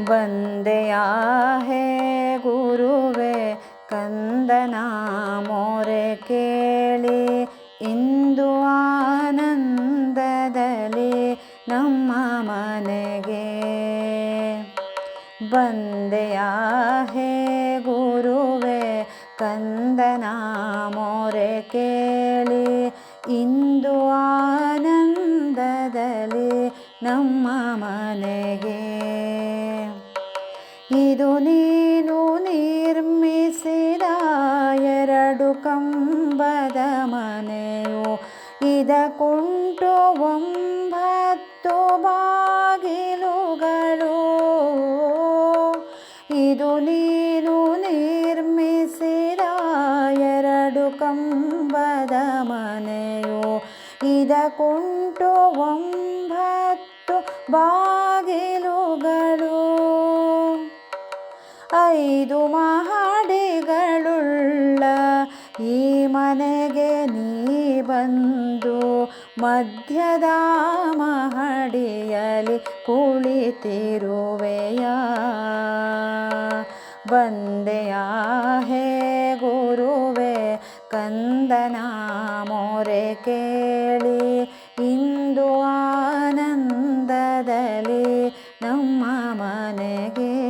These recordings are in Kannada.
ಬಂದೆಯ ಹೇ ಗುರುವೆ? ಕಂದನ ಮೋರೆ ಕೇಳಿ, ಇಂದು ಆನಂದದಲ್ಲಿ ನಮ್ಮ ಮನೆಗೆ. ಬಂದೆಯ ಹೇ ಗುರುವೆ? ಕಂದನ ಮೋರೆ ಕೇಳಿ, ಇಂದು ಆನಂದದಲ್ಲಿ ನಮ್ಮ ಮನೆಗೆ. ಇದು ನೀನು ನಿರ್ಮಿಸಿದ ಎರಡು ಕಂಬದ ಮನೆಯು. ಇದಕ್ಕುಂಟು ಒಂಬತ್ತು ಬಾಗಿಲುಗಳು. ಇದು ನೀನು ನಿರ್ಮಿಸಿದ ಎರಡು ಕಂಬದ ಮನೆಯು. ಇದಕ್ಕುಂಟು ಒಂಬತ್ತು ಬಾಗಿಲುಗಳು ಐದು ಮಹಡಿಗಳುಳ್ಳ ಈ ಮನೆಗೆ ನೀ ಬಂದು ಮಧ್ಯದ ಮಹಡಿಯಲ್ಲಿ ಕುಳಿತಿರುವೆಯ. ಬಂದೆಯ ಹೇ ಗುರುವೆ, ಕಂದನ ಮೊರೆ ಕೇಳಿ, ಇಂದು ಆನಂದದಲ್ಲಿ ನಮ್ಮ ಮನೆಗೆ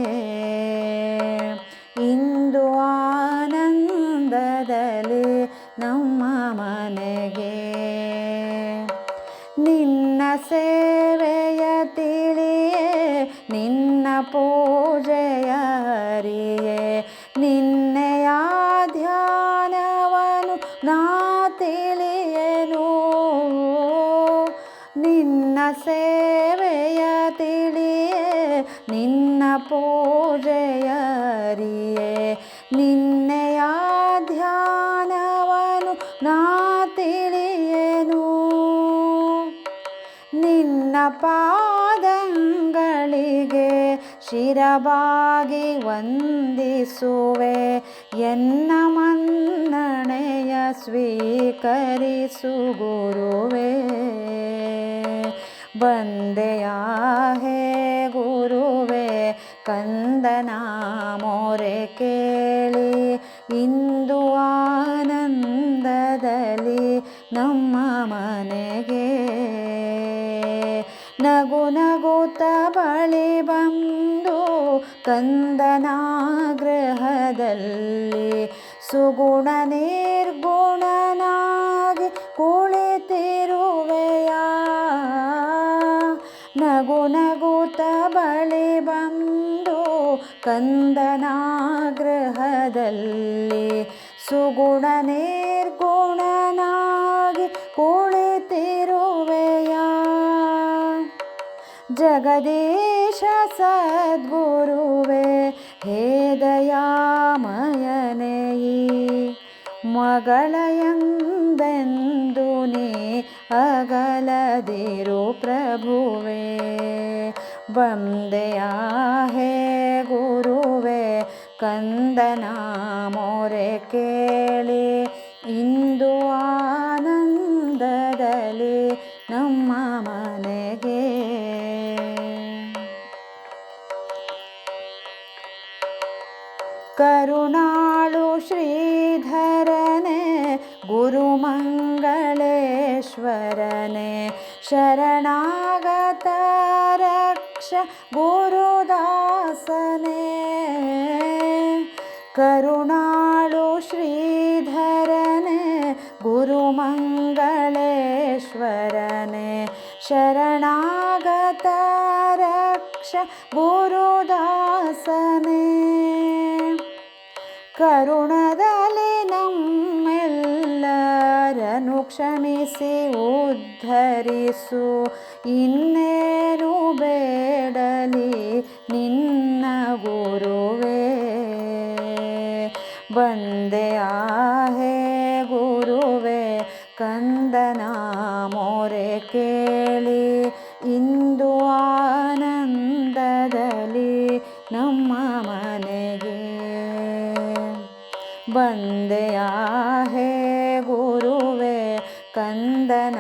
ನಿನ್ನ ಸೇವೆಯ ತಿಳಿಯೇ ನಿನ್ನ ಪೂಜೆಯ ಅರಿಯೇ ನಿನ್ನೆಯ ಧ್ಯಾನವನು ನಾ ತಿಳಿಯೇನು. ನಿನ್ನ ಸೇವೆಯ ತಿಳಿಯೇ ನಿನ್ನ ಪೂಜೆಯ ಪಾದಂಗಳಿಗೆ ಶಿರಬಾಗಿ ವಂದಿಸುವೆ. ಎನ್ನ ಮನ್ನಣೆಯ ಸ್ವೀಕರಿಸು ಗುರುವೇ ಬಂದೆಯ ಹೇ ಗುರುವೆ, ಕಂದನ ಮೋರೆ ಕೇಳಿ. ಇಂದು ಆನಂದದಲ್ಲಿ ನಮ್ಮ ಮನೆಗೆ ಬಳಿ ಬಂದು ಕಂದನಾಗ್ರಹದಲ್ಲಿ ಸುಗುಣ ನಿರ್ಗುಣನಾಗಿ ಕುಳಿತಿರುವೆಯ. ನಗು ನಗುತ ಬಳಿ ಬಂದು ಕಂದನಾಗ್ರಹದಲ್ಲಿ ಸುಗುಣ ನಿರ್ಗುಣನಾಗಿ ಕುಳಿತಿರುವೆಯ. ಜಗದೀಶ ಸದ್ಗುರುವೆ ಹೇ ದಯಾಮಯನೇ ಈ ಮಗಳಯಂದೆಂದು ನೀ ಅಗಲದಿರು ಪ್ರಭುವೇ ಬಂದೆಯ ಹೇ ಗುರುವೆ ಕಂದನ ಮೋರೆ ಕೇಳಿ करुणाळुश्रीधर गुरुमङ्गलेश्वरने शरणागत रक्ष गुरुदासने करुणाळुश्रीधर गुरुमङ्गलेश्वरने शरणागत रक्ष गुरुदासने ಕರುಣದಲ್ಲಿ ನಮ್ಮೆಲ್ಲರನ್ನು ಕ್ಷಮಿಸಿ, ಉದ್ಧರಿಸು. ಇನ್ನೇನು ಬೇಡಲಿ, ನಿನ್ನ ಗುರುವೇ. ಬಂದೆ ಆಹೇ ಗುರುವೆ, ಕಂದನ ಮೋರೆ ಕೇಳಿ. ಇಂದು ಆನಂದದಲ್ಲಿ ಬಂದೆಯಾ ಹೇ ಗುರುವೆ ಕಂದನ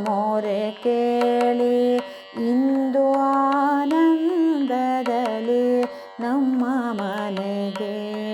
ಮೋರೆ ಕೇಳಿ. ಇಂದು ಆನಂದದಲ್ಲಿ ನಮ್ಮ ಮನೆಗೆ